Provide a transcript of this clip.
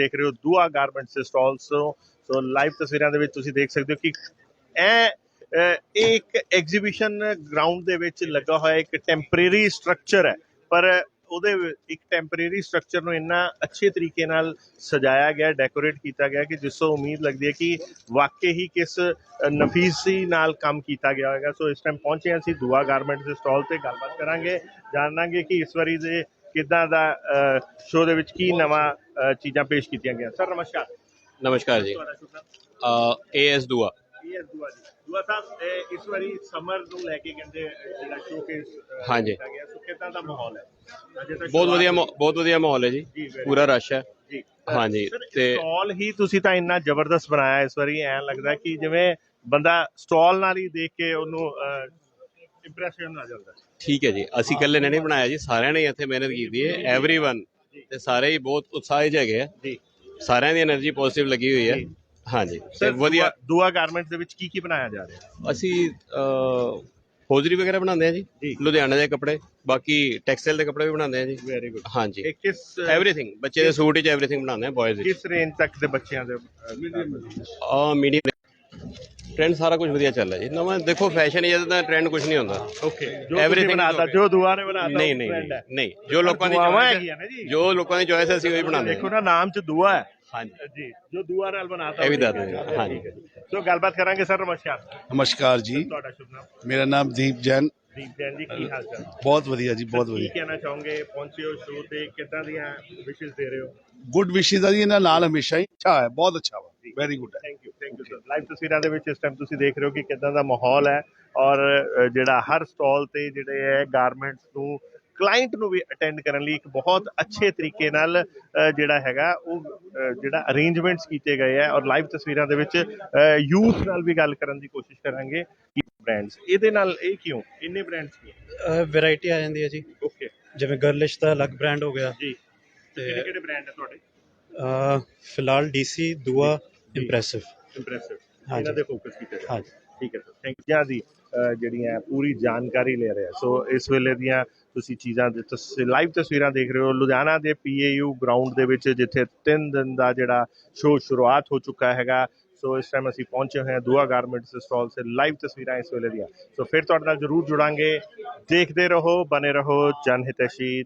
ਦੇਖ ਰਹੇ ਹੋ, ਦੁਆ ਗਾਰਮੈਂਟਸ ਦੇ ਸਟਾਲਸ ਤੋਂ। ਸੋ ਲਾਈਵ ਤਸਵੀਰਾਂ ਦੇ ਵਿੱਚ ਤੁਸੀਂ ਦੇਖ ਸਕਦੇ ਹੋ ਕਿ ਇਹ ਇਹ ਇੱਕ ਐਗਜ਼ੀਬਿਸ਼ਨ ਗਰਾਊਂਡ ਦੇ ਵਿੱਚ ਲੱਗਾ ਹੋਇਆ ਇੱਕ ਟੈਂਪਰੇਰੀ ਸਟਰਕਚਰ ਹੈ। ਪਰ ਉਹਦੇ ਇੱਕ ਟੈਂਪਰੇਰੀ ਸਟਰਕਚਰ ਨੂੰ ਇੰਨਾ ਅੱਛੇ ਤਰੀਕੇ ਨਾਲ ਸਜਾਇਆ ਗਿਆ ਡੈਕੋਰੇਟ ਕੀਤਾ ਗਿਆ ਕਿ ਜਿਸ ਤੋਂ ਉਮੀਦ ਲੱਗਦੀ ਹੈ ਕਿ ਵਾਕਈ ਹੀ ਕਿਸ ਨਫੀਸੀ ਨਾਲ ਕੰਮ ਕੀਤਾ ਗਿਆ ਹੋਵੇਗਾ ਸੋ ਇਸ ਟਾਈਮ ਪਹੁੰਚੇ ਅਸੀਂ ਦੁਆ ਗਾਰਮੈਂਟਸ ਦੇ ਸਟਾਲ ਤੇ, ਗੱਲਬਾਤ ਕਰਾਂਗੇ, ਜਾਣਾਂਗੇ ਕਿ ਇਸ ਵਾਰੀ ਦੇ ਕਿੱਦਾਂ ਦਾ ਸ਼ੋਅ ਦੇ ਵਿੱਚ ਕੀ ਨਵਾਂ ਅ, ਚੀਜ਼ਾਂ ਪੇਸ਼ ਕੀਤੀਆਂ ਗਈਆਂ ਸਰ ਨਮਸਕਾਰ ਨਮਸਕਾਰ ਜੀ ਤੁਹਾਡਾ ਸ਼ੁਭ ਨਾਮ ਏਐਸ ਦੁਆ ਇਹ ਦੁਆ ਜੀ ਦੁਆ ਸਾਹਿਬ ਇਹ ਇਸ ਵਾਰੀ ਸਮਰ ਨੂੰ ਲੈ ਕੇ ਕਹਿੰਦੇ ਅ, ਜਿਹੜਾ ਸ਼ੋਕੇਸ ਹਾਂਜੀ। ਕੀਤਾ ਗਿਆ ਸੋ ਕਿੱਦਾਂ ਦਾ ਮਾਹੌਲ ਹੈ ਅਜੇ ਤੱਕ ਬਹੁਤ ਵਧੀਆ ਸ਼ੁਰੂਆਤ ਮਾਹੌ- ਬਹੁਤ ਵਧੀਆ ਮਾਹੌਲ ਹੈ ਜੀ ਜੀ, very ਪੂਰਾ ਰਸ਼ ਹੈ ਜੀ ਹਾਂਜੀ, ਸਰ ਤੇ- ਸਟਾਲ ਹੀ ਤੁਸੀਂ ਤਾਂ ਇੰਨਾ ਜ਼ਬਰਦਸਤ ਬਣਾਇਆ ਇਸ ਵਾਰੀ ਐਂ ਲੱਗਦਾ ਕਿ ਜਿਵੇਂ ਬੰਦਾ ਸਟਾਲ ਨਾਲ ਹੀ ਦੇਖ ਕੇ ਉਹਨੂੰ ਇੰਪ੍ਰੈਸ਼ਨ ਆ ਜਾਂਦਾ ਠੀਕ ਹੈ ਜੀ ਅਸੀਂ ਇਕੱਲੇ ਨੇ ਨਹੀਂ ਬਣਾਇਆ ਜੀ ਸਾਰਿਆਂ ਨੇ ਇੱਥੇ ਮਿਹਨਤ ਕੀਤੀ ਹੈ एवरीवन ਤੇ ਸਾਰੇ ਹੀ ਬਹੁਤ ਉਤਸ਼ਾਹਿਤ ਹੈਗੇ ਆ। ਜੀ। ਸਾਰਿਆਂ ਦੀ એનર્ਜੀ ਪੋਜ਼ਿਟਿਵ ਲੱਗੀ ਹੋਈ ਹੈ। ਹਾਂਜੀ। ਤੇ ਵਧੀਆ ਦੂਆ ਗਾਰਮੈਂਟਸ ਦੇ ਵਿੱਚ ਕੀ ਕੀ ਬਣਾਇਆ ਜਾ ਰਿਹਾ? ਅਸੀਂ ਅ, ਵਗੈਰਾ ਬਣਾਉਂਦੇ ਆ ਜੀ। ਲੁਧਿਆਣਾ ਦੇ ਕੱਪੜੇ ਬਾਕੀ ਟੈਕਸਟਾਈਲ ਦੇ ਕੱਪੜੇ ਵੀ ਬਣਾਉਂਦੇ ਆ ਜੀ। ਵੈਰੀ ਗੁੱਡ ਹਾਂਜੀ। ਕਿਸ ਐਵਰੀਥਿੰਗ ਬੱਚੇ ਦੇ ਸੂਟ ਵਿੱਚ ਐਵਰੀਥਿੰਗ ਬਣਾਉਂਦੇ ਆ ਬॉयਜ਼ ਕਿਸ ਰੇਂਜ ਤੱਕ ਦੇ ਬੱਚਿਆਂ ਦੇ ਅਹ, ਮੀਡੀਅਮ ਟ੍ਰੈਂਡ ਸਾਰਾ ਕੁਝ ਵਧੀਆ ਚੱਲ ਰਿਹਾ ਜੀ। ਨਵਾਂ ਦੇਖੋ ਫੈਸ਼ਨ ਹੀ ਜਦੋਂ ਟ੍ਰੈਂਡ ਕੁਝ ਨਹੀਂ ਹੁੰਦਾ। ਓਕੇ ਜੋ ਤੁਸੀਂ ਬਣਾਤਾ. ਜੋ ਦੁਆ ਨੇ ਬਣਾਤਾ ਨਹੀਂ ਨਹੀਂ trend ਹੈ। ਨਹੀਂ ਨਹੀਂ ਜੋ ਲੋਕਾਂ ਦੀ ਦੁਆਵਾਂ ਹੈਗੀਆਂ ਨੇ ਜੀ। ਹੈ ਜੋ ਲੋਕਾਂ ਦੀ ਚੋਇਸ ਹੈ ਅਸੀਂ ਉਹੀ ਬਣਾਉਂਦੇ ਦੇਖੋ ਹਾਂ। ਨਾ ਨਾਮ ਚ ਦੁਆ ਹੈ। ਹਾਂਜੀ। ਜੀ ਜੋ ਦੁਆ ਨਾਲ ਬਣਾਤਾ ਇਹ ਵੀ ਦੱਸ ਦਿੰਦੇ ਹੈ। ਜੀ। ਸੋ ਗੱਲਬਾਤ ਕਰਾਂਗੇ ਸਰ ਨਮਸਕਾਰ। ਨਮਸਕਾਰ ਜੀ। ਤੁਹਾਡਾ ਸ਼ੁਭ ਨਾਮ? ਮੇਰਾ ਨਾਮ ਦੀਪ ਜੈਨ। ਦੀਪ ਜੈਨ ਜੀ ਕੀ ਹਾਲ ਚਾਲ? ਬਹੁਤ ਵਧੀਆ ਜੀ ਬਹੁਤ ਕੀ ਵਧੀਆ। ਕਹਿਣਾ ਚਾਹੋਗੇ? ਪਹੁੰਚੇ ਹੋ ਸ਼ੋਅ ਤੇ ਕਿੱਦਾਂ ਦੀਆਂ ਵਿਸ਼ੇਸ ਦੇ ਰਹੇ ਹੋ? ਗੁੱਡ ਵਿਸ਼ੇਸ ਆ ਜੀ ਇਹਨਾਂ ਨਾਲ ਹਮੇਸ਼ਾ ਹੀ। ਅੱਛਾ ਹੈ ਬਹੁਤ ਅੱਛਾ ਵਾ। ਵੈਰੀ ਗੁੱਡ ਹੈ thank you thank you sir live ਤਸਵੀਰਾਂ ਦੇ ਵਿੱਚ ਇਸ ਟਾਈਮ ਤੁਸੀਂ ਦੇਖ ਰਹੇ ਹੋ ਕਿ ਕਿੱਦਾਂ ਦਾ ਮਾਹੌਲ ਹੈ ਔਰ ਜਿਹੜਾ ਹਰ ਸਟਾਲ ਤੇ ਜਿਹੜੇ ਹੈ ਗਾਰਮੈਂਟਸ ਨੂੰ ਕਲਾਇੰਟ ਨੂੰ ਵੀ ਅਟੈਂਡ ਕਰਨ ਲਈ ਇੱਕ ਬਹੁਤ ਅੱਛੇ ਤਰੀਕੇ ਨਾਲ ਜਿਹੜਾ ਹੈਗਾ ਉਹ ਜਿਹੜਾ ਅਰੇਂਜਮੈਂਟਸ ਕੀਤੇ ਗਏ ਹੈ ਔਰ ਲਾਈਵ ਤਸਵੀਰਾਂ ਦੇ ਵਿੱਚ ਯੂਥ ਨਾਲ ਵੀ ਗੱਲ ਕਰਨ ਦੀ ਕੋਸ਼ਿਸ਼ ਕਰਾਂਗੇ ਕਿ ਬ੍ਰਾਂਡਸ ਇਹਦੇ ਨਾਲ ਇਹ ਕਿਉਂ? ਇੰਨੇ ਬ੍ਰਾਂਡਸ ਕਿਉਂ ਵੈਰਾਈਟੀ ਆ ਜਾਂਦੀ ਹੈ ਜੀ। ਓਕੇ ਜਿਵੇਂ ਗਰਲਿਸ਼ ਦਾ ਅਲੱਗ ਬ੍ਰਾਂਡ ਹੋ ਗਿਆ। ਜੀ। ਤੇ ਕਿਹੜੇ ਕਿਹੜੇ ਬ੍ਰਾਂਡ ਹੈ ਤੁਹਾਡੇ? ਫਿਲਹਾਲ ਡੀਸੀ ਦੁਆ ਇੰਪ੍ਰੈਸਿਵ ਇੰਪ੍ਰੈਸਿਵ ਹਾਂਜੀ। ਇਹਨਾਂ ਦੇ ਫੋਕਸ ਕੀਤੇ ਹਾਂਜੀ। ਠੀਕ ਹੈ ਸਰ ਥੈਂਕ ਯੂ ਜੀ ਅਹ ਜਿਹੜੀਆਂ ਪੂਰੀ ਜਾਣਕਾਰੀ ਲੈ ਰਹੇ ਆ। ਸੋ ਇਸ ਵੇਲੇ ਦੀਆਂ ਤੁਸੀਂ ਚੀਜ਼ਾਂ ਦੇ ਤੁਸੀਂ ਲਾਈਵ ਤਸਵੀਰਾਂ ਦੇਖ ਰਹੇ ਹੋ। ਲੁਧਿਆਣਾ ਦੇ ਪੀਏਯੂ ਗਰਾਊਂਡ ਦੇ ਵਿੱਚ ਜਿੱਥੇ 3 ਦਿਨ ਦਾ ਜਿਹੜਾ ਸ਼ੋਅ ਸ਼ੁਰੂਆਤ ਹੋ ਚੁੱਕਾ ਹੈਗਾ। ਸੋ ਇਸ ਟਾਈਮ ਅਸੀਂ ਪਹੁੰਚੇ ਹੋਏ ਹਾਂ ਦੁਆ ਗਾਰਮੈਂਟਸ ਸਟਾਲ ਸੇ ਲਾਈਵ ਤਸਵੀਰਾਂ ਇਸ ਵੇਲੇ ਦੀਆਂ। ਸੋ ਫਿਰ ਤੁਹਾਡੇ ਨਾਲ ਜ਼ਰੂਰ ਜੁੜਾਂਗੇ। ਦੇਖਦੇ ਰਹੋ ਬਨੇ ਰਹੋ। ਜਨ ਹਿਤੈਸ਼ੀ